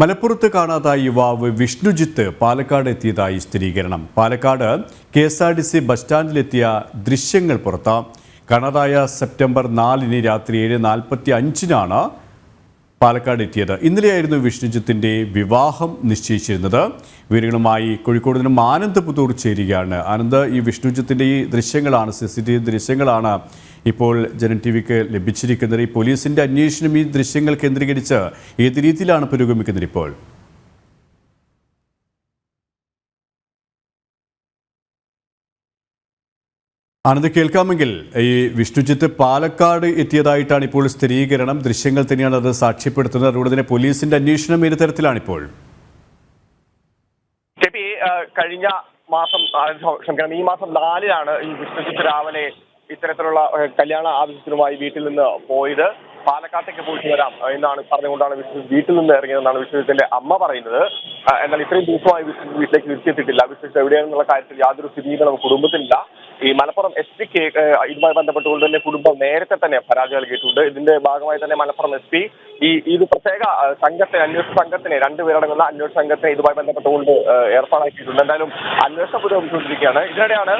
മലപ്പുറത്ത് കാണാതായ യുവാവ് വിഷ്ണുജിത്ത് പാലക്കാട് എത്തിയതായി സ്ഥിരീകരണം. Palakkad K S R T C bus സ്റ്റാൻഡിലെത്തിയ ദൃശ്യങ്ങൾ പുറത്താം. കാണാതായ സെപ്റ്റംബർ നാലിന് രാത്രി ഏഴ് നാൽപ്പത്തി അഞ്ചിനാണ് പാലക്കാട് എത്തിയത്. ഇന്നലെയായിരുന്നു വിഷ്ണുജിത്തിന്റെ വിവാഹം നിശ്ചയിച്ചിരുന്നത്. വിവരങ്ങളുമായി കോഴിക്കോട് നിന്നും ആനന്ദ് പുത്തൂർ ചേരുകയാണ്. ആനന്ദ് ഈ വിഷ്ണുജിത്തിന്റെ ഈ ദൃശ്യങ്ങളാണ് സി സി ടി വി ദൃശ്യങ്ങളാണ് ഇപ്പോൾ ജനൻ ടി വിക്ക് ലഭിച്ചിരിക്കുന്നത്. ഈ പോലീസിന്റെ അന്വേഷണം ഈ ദൃശ്യങ്ങൾ കേന്ദ്രീകരിച്ച് ഏത് രീതിയിലാണ് പുരോഗമിക്കുന്നത് ഇപ്പോൾ? ആനന്ദ് കേൾക്കാമെങ്കിൽ ഈ വിഷ്ണുജിത്ത് പാലക്കാട് എത്തിയതായിട്ടാണ് ഇപ്പോൾ സ്ഥിരീകരണം. ദൃശ്യങ്ങൾ തന്നെയാണ് അത് സാക്ഷ്യപ്പെടുത്തുന്നത്. അതുകൊണ്ട് തന്നെ പോലീസിന്റെ അന്വേഷണം ഏത് തരത്തിലാണിപ്പോൾ? കഴിഞ്ഞ മാസം ഈ മാസം നാലിലാണ് ഈ വിഷ്ണുജിത്ത് രാവിലെ ഇത്തരത്തിലുള്ള കല്യാണ ആവശ്യത്തിനുമായി വീട്ടിൽ നിന്ന് പോയത്. പാലക്കാട്ടേക്ക് പോയിട്ട് വരാം എന്നാണ് പറഞ്ഞുകൊണ്ടാണ് വിഷ്ണു വീട്ടിൽ നിന്ന് ഇറങ്ങിയതെന്നാണ് വിഷ്ണുജിത്തിന്റെ അമ്മ പറയുന്നത്. എന്നാൽ ഇത്രയും ദിവസമായി വിഷ്ണു വീട്ടിലേക്ക് തിരിച്ചെത്തിയിട്ടില്ല വിഷ്ണുജിത്ത് എവിടെയാണെന്നുള്ള കാര്യത്തിൽ യാതൊരു സ്ഥിരീകരണം കുടുംബത്തിനില്ല ഈ മലപ്പുറം എസ് പിക്ക് ഇതുമായി ബന്ധപ്പെട്ടുകൊണ്ട് തന്നെ കുടുംബം നേരത്തെ തന്നെ പരാതി നൽകിയിട്ടുണ്ട് ഇതിന്റെ ഭാഗമായി തന്നെ മലപ്പുറം എസ് പി ഈ ഇത് പ്രത്യേക സംഘത്തെ അന്വേഷണ സംഘത്തിനെ രണ്ടുപേരടങ്ങുന്ന അന്വേഷണ സംഘത്തെ ഇതുമായി ബന്ധപ്പെട്ടുകൊണ്ട് ഏർപ്പാടാക്കിയിട്ടുണ്ട് എന്തായാലും അന്വേഷണം പുരോഗമിച്ചുകൊണ്ടിരിക്കുകയാണ് ഇതിനിടെയാണ്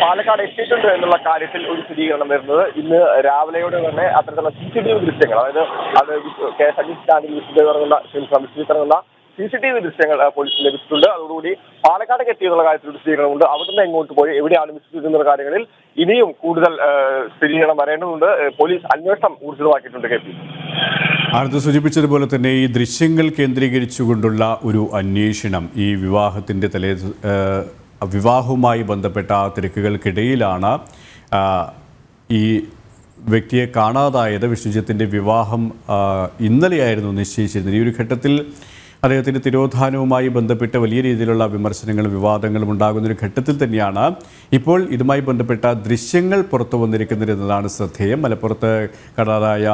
പാലക്കാട് എത്തിയിട്ടുണ്ട് എന്നുള്ള കാര്യത്തിൽ ഒരു സ്ഥിരീകരണം വരുന്നത് ഇന്ന് രാവിലെയോടെ തന്നെ അത്തരത്തിലുള്ള സി സി ടി വി ദൃശ്യങ്ങൾ അതായത് അത് കെ അജി സ്റ്റാൻഡിൽ വിശുദ്ധ ഇറങ്ങുന്ന സി സി ടി വി ദൃശ്യങ്ങൾ പോലീസ് ലഭിച്ചിട്ടുണ്ട്. അതോടുകൂടി പാലക്കാടേക്ക് എത്തിയെന്നുള്ള കാര്യത്തിൽ ഒരു സ്ഥിരീകരണമുണ്ട്. അവിടുന്ന് എങ്ങോട്ട് പോയി എവിടെയാണ് വിശ്വസിക്കുന്ന കാര്യങ്ങളിൽ ഇനിയും കൂടുതൽ സ്ഥിരീകരണം വരേണ്ടതുണ്ട്. പോലീസ് അന്വേഷണം ഊർജിതമാക്കിയിട്ടുണ്ട് കെ പി. ആനന്ദ് സൂചിപ്പിച്ചതുപോലെ തന്നെ ഈ ദൃശ്യങ്ങൾ കേന്ദ്രീകരിച്ചുകൊണ്ടുള്ള ഒരു അന്വേഷണം ഈ വിവാഹത്തിന്റെ തലേ വിവാഹവുമായി ബന്ധപ്പെട്ട തിരക്കുകൾക്കിടയിലാണ് ആ, ഈ വ്യക്തിയെ കാണാതായത്. വിഷ്ണുജിത്തിന്റെ വിവാഹം ഇന്നലെയായിരുന്നു നിശ്ചയിച്ചിരുന്നത്. ഈ ഒരു ഘട്ടത്തിൽ അദ്ദേഹത്തിന്റെ തിരോധാനവുമായി ബന്ധപ്പെട്ട് വലിയ രീതിയിലുള്ള വിമർശനങ്ങളും വിവാദങ്ങളും ഉണ്ടാകുന്ന ഒരു ഘട്ടത്തിൽ തന്നെയാണ് ഇപ്പോൾ ഇതുമായി ബന്ധപ്പെട്ട ദൃശ്യങ്ങൾ പുറത്തു വന്നിരിക്കുന്നത് എന്നതാണ് ശ്രദ്ധേയം. മലപ്പുറത്ത് കടാറായ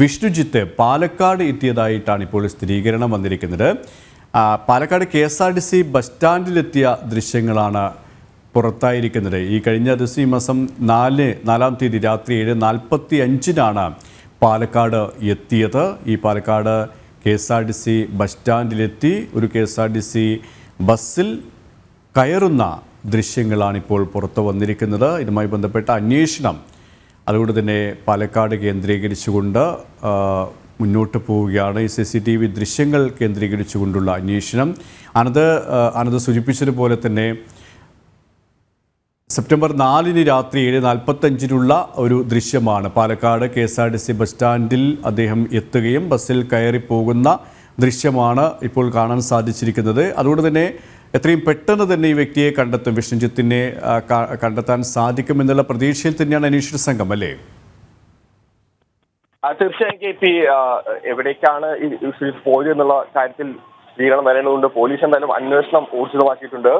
വിഷ്ണുജിത്ത് പാലക്കാട് എത്തിയതായിട്ടാണ് ഇപ്പോൾ സ്ഥിരീകരണം വന്നിരിക്കുന്നത്. Palakkad K S R T C bus സ്റ്റാൻഡിലെത്തിയ ദൃശ്യങ്ങളാണ് പുറത്തായിരിക്കുന്നത്. ഈ കഴിഞ്ഞ ദിവസം ഈ മാസം നാല് നാലാം തീയതി രാത്രി ഏഴ് നാൽപ്പത്തി അഞ്ചിനാണ് പാലക്കാട് എത്തിയത്. ഈ Palakkad K S R T C bus സ്റ്റാൻഡിലെത്തി. ഒരു K S R T C ബസ്സിൽ കയറുന്ന ദൃശ്യങ്ങളാണിപ്പോൾ പുറത്തു വന്നിരിക്കുന്നത്. ഇതുമായി ബന്ധപ്പെട്ട അന്വേഷണം അതുകൊണ്ട് തന്നെ പാലക്കാട് കേന്ദ്രീകരിച്ചുകൊണ്ട് മുന്നോട്ട് പോവുകയാണ്. ഈ സി സി ടി വി ദൃശ്യങ്ങൾ കേന്ദ്രീകരിച്ചുകൊണ്ടുള്ള അന്വേഷണം. അനത് അനത് സൂചിപ്പിച്ചതുപോലെ തന്നെ സെപ്റ്റംബർ നാലിന് രാത്രി ഏഴ് നാൽപ്പത്തഞ്ചിനുള്ള ഒരു ദൃശ്യമാണ്. Palakkad K S R T C bus സ്റ്റാൻഡിൽ അദ്ദേഹം എത്തുകയും ബസ്സിൽ കയറി പോകുന്ന ദൃശ്യമാണ് ഇപ്പോൾ കാണാൻ സാധിച്ചിരിക്കുന്നത്. അതുകൊണ്ട് തന്നെ എത്രയും പെട്ടെന്ന് തന്നെ ഈ വ്യക്തിയെ കണ്ടെത്തും. വിഷ്ണുജിത്തിനെ കണ്ടെത്താൻ സാധിക്കും കണ്ടെത്താൻ സാധിക്കുമെന്നുള്ള പ്രതീക്ഷയിൽ തന്നെയാണ് അന്വേഷണ സംഘം അല്ലേ? തീർച്ചയായും കെ പി എവിടേക്കാണ് പോയത് എന്നുള്ള കാര്യത്തിൽ സ്ഥിരീകരണം വരേണ്ടതുണ്ട്. പോലീസ് എന്തായാലും അന്വേഷണം ഊർജിതമാക്കിയിട്ടുണ്ട്.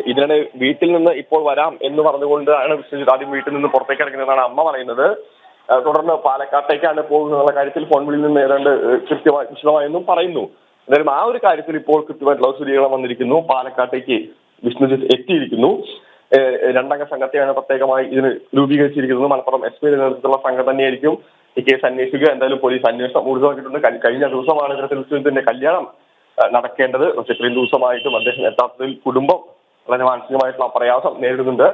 ഇതിനിടെ വീട്ടിൽ നിന്ന് ഇപ്പോൾ വരാം എന്ന് പറഞ്ഞുകൊണ്ടാണ് വിശ്വജിത്ത് ആദ്യം വീട്ടിൽ നിന്ന് പുറത്തേക്ക് ഇറങ്ങുന്നതാണ് അമ്മ പറയുന്നത്. തുടർന്ന് പാലക്കാട്ടേക്കാണ് പോകുന്നുള്ള കാര്യത്തിൽ ഫോൺ വിളിയിൽ നിന്ന് ഏതാണ്ട് കൃത്യമായി വിശദമായെന്നും പറയുന്നു. എന്തായാലും ആ ഒരു കാര്യത്തിൽ ഇപ്പോൾ കൃത്യമായിട്ടുള്ള സ്ഥിരീകരണം വന്നിരിക്കുന്നു. പാലക്കാട്ടേക്ക് വിഷ്ണുജിത്ത് എത്തിയിരിക്കുന്നു. രണ്ടംഗ സംഘത്തെയാണ് പ്രത്യേകമായി ഇതിന് രൂപീകരിച്ചിരിക്കുന്നത്. മലപ്പുറം എസ് പിയുടെ നേതൃത്വത്തിലുള്ള സംഘം തന്നെയായിരിക്കും ഈ കേസ് അന്വേഷിക്കുക. എന്തായാലും പോലീസ് അന്വേഷണം ഊർജമാക്കിയിട്ടുണ്ട് കഴിഞ്ഞ ദിവസമാണ് ഇത്തരത്തിൽ കല്യാണം നടക്കേണ്ടത്. പക്ഷെ ഇത്രയും ദിവസമായിട്ടും അദ്ദേഹം എത്താത്തതിൽ കുടുംബം വളരെ മാനസികമായിട്ടുള്ള പ്രയാസം നേരിടുന്നുണ്ട്.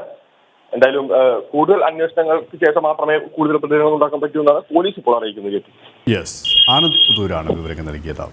എന്തായാലും കൂടുതൽ അന്വേഷണങ്ങൾക്ക് ശേഷം മാത്രമേ കൂടുതൽ പ്രതികരണം ഉണ്ടാക്കാൻ പറ്റൂ എന്നാണ് പോലീസ് ഇപ്പോൾ അറിയിക്കുന്നത്. യെസ് ആനന്ദ് പുതൂരാണ് വിവരങ്ങൾ നൽകിയത്.